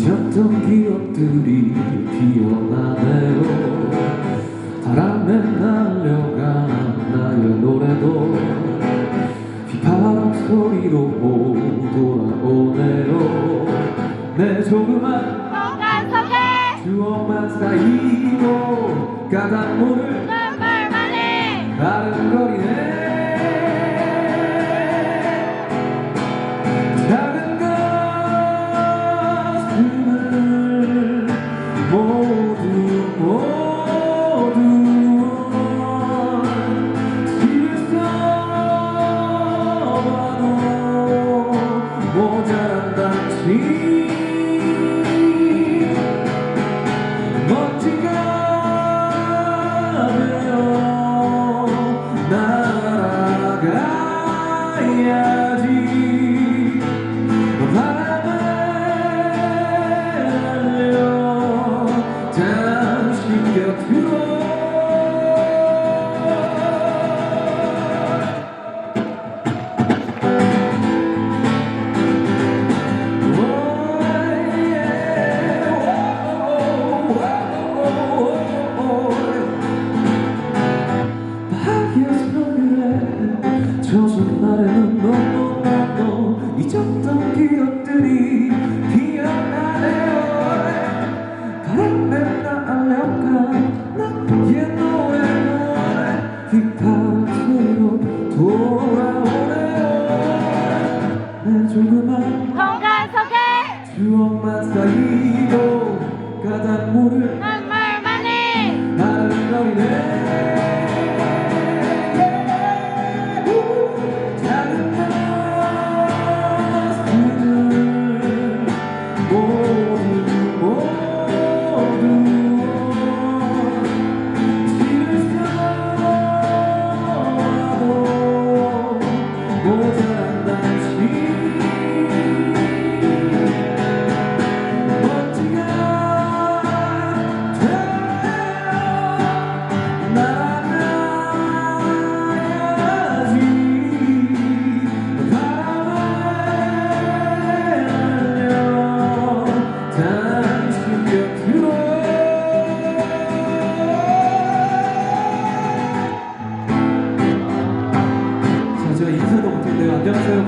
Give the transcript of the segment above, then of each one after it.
잊었던 기억들이 피어나네요? 바람에 날려간 나의 노래도? 비바람 소리로 돌아오네요. 내 조그만 추억만 쌓이고 까닭모를 모자 잊었던 기억들이 기억나네요 바람에 날려간 나의 노래 노래. 휘파람으로 돌아오네요 내 조그만 공간 속에 추억만 쌓이고 가다 모를 눈물만이 나른거리네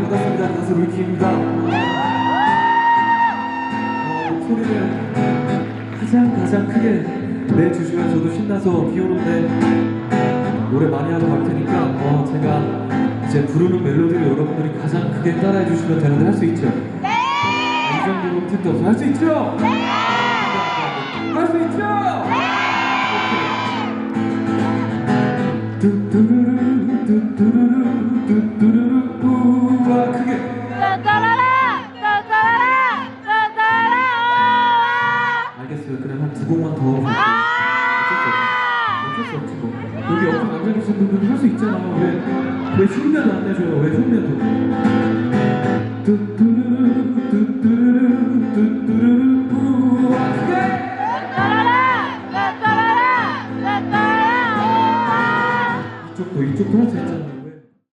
반갑습니다. 가수 루이키입니다. 어, 소리를 가장 가장 크게 내주시면 저도 신나서 비 오는데 노래 많이 하고 갈 테니까 어, 제가 이제 부르는 멜로디를 여러분들이 가장 크게 따라해 주시면 되는데 할 수 있죠? 네! 이 정도로 틈도 없어 할수 있죠? 네! 할 수 있죠? 더. 아 어쩔 수 없지 뭐. 여기 옆에 앉아계신 분들은 할수 있잖아요. 왜, 왜 흉내도 안 내줘요? 왜 흉내도?